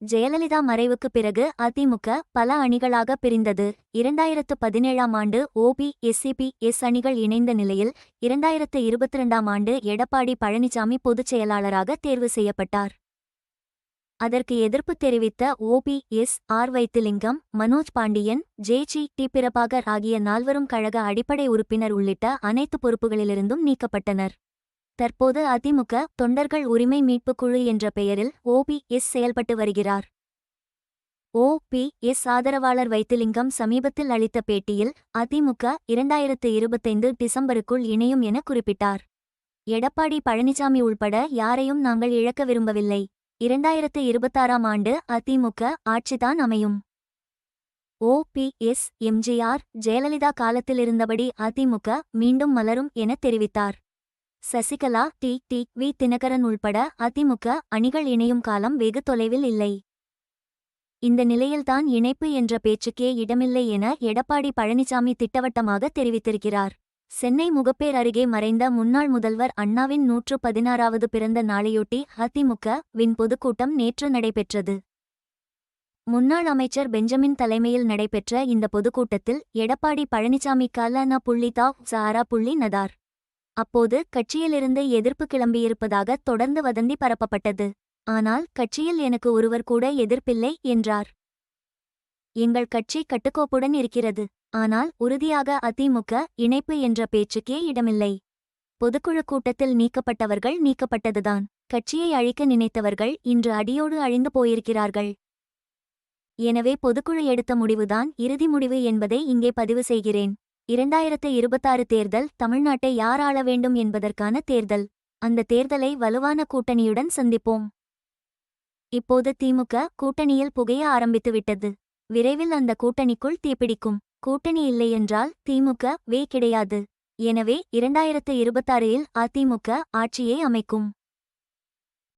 ஜெயலலிதா மறைவுக்கு பிறகு அதிமுக பல அணிகளாக பிரிந்தது. இரண்டாயிரத்து பதினேழாம் ஆண்டு ஓபி எஸ்சிபி எஸ் அணிகள் இணைந்த நிலையில் இரண்டாயிரத்து இருபத்திரண்டாம் ஆண்டு எடப்பாடி பழனிசாமி பொதுச் செயலாளராக தேர்வு செய்யப்பட்டார். அதற்கு எதிர்ப்பு தெரிவித்த O P S R Vaithilingam Manoj Pandian J C D Prabhakar ஆகிய நால்வரும் கழக அடிப்படை உறுப்பினர் உள்ளிட்ட அனைத்து பொறுப்புகளிலிருந்தும் நீக்கப்பட்டனர். தற்போது அதிமுக தொண்டர்கள் உரிமை மீட்புக் குழு என்ற பெயரில் ஓபிஎஸ் செயல்பட்டு வருகிறார். ஓ பி எஸ் ஆதரவாளர் வைத்திலிங்கம் சமீபத்தில் அளித்த பேட்டியில் அதிமுக இரண்டாயிரத்து இருபத்தைந்து டிசம்பருக்குள் இணையும் என குறிப்பிட்டார். எடப்பாடி பழனிசாமி உள்பட யாரையும் நாங்கள் இழக்க விரும்பவில்லை. இரண்டாயிரத்து இருபத்தாறாம் ஆண்டு அதிமுக ஆட்சிதான் அமையும். O P S MGR Jayalalithaa காலத்திலிருந்தபடி அதிமுக மீண்டும் மலரும் என தெரிவித்தார். Sasikala T. T. V. Dhinakaran உள்பட அதிமுக அணிகள் இணையும் காலம் வெகு தொலைவில் இல்லை. இந்த நிலையில்தான் இணைப்பு என்ற பேச்சுக்கே இடமில்லை என எடப்பாடி பழனிசாமி திட்டவட்டமாக தெரிவித்திருக்கிறார். சென்னை முகப்பேர் அருகே மறைந்த முன்னாள் முதல்வர் அண்ணாவின் நூற்று பதினாறாவது பிறந்த நாளையொட்டி அதிமுக வின் பொதுக்கூட்டம் நேற்று நடைபெற்றது. முன்னாள் அமைச்சர் பெஞ்சமின் தலைமையில் நடைபெற்ற இந்த பொதுக்கூட்டத்தில் எடப்பாடி பழனிசாமி ந புள்ளி தா சாரா புள்ளி நதார் அப்போது கட்சியிலிருந்து எதிர்ப்பு கிளம்பியிருப்பதாக தொடர்ந்து வதந்தி பரப்பப்பட்டது. ஆனால் கட்சியில் எனக்கு ஒருவர் கூட எதிர்ப்பில்லை என்றார். எங்கள் கட்சி கட்டுக்கோப்புடன் இருக்கிறது. ஆனால் உறுதியாக அதிமுக இணைப்பு என்ற பேச்சுக்கே இடமில்லை. பொதுக்குழு கூட்டத்தில் நீக்கப்பட்டவர்கள் நீக்கப்பட்டதுதான். கட்சியை அழிக்க நினைத்தவர்கள் இன்று அடியோடு அழிந்து போயிருக்கிறார்கள். எனவே பொதுக்குழு எடுத்த முடிவுதான் இறுதி முடிவு என்பதை இங்கே பதிவு செய்கிறேன். இரண்டாயிரத்து இருபத்தாறு தேர்தல் தமிழ்நாட்டை யார் ஆள வேண்டும் என்பதற்கான தேர்தல். அந்த தேர்தலை வலுவான கூட்டணியுடன் சந்திப்போம். இப்போது திமுக கூட்டணியில் புகைய ஆரம்பித்துவிட்டது. விரைவில் அந்த கூட்டணிக்குள் தீப்பிடிக்கும். கூட்டணி இல்லையென்றால் திமுக வே கிடையாது. எனவே இரண்டாயிரத்து இருபத்தாறில் அதிமுக ஆட்சியை அமைக்கும்.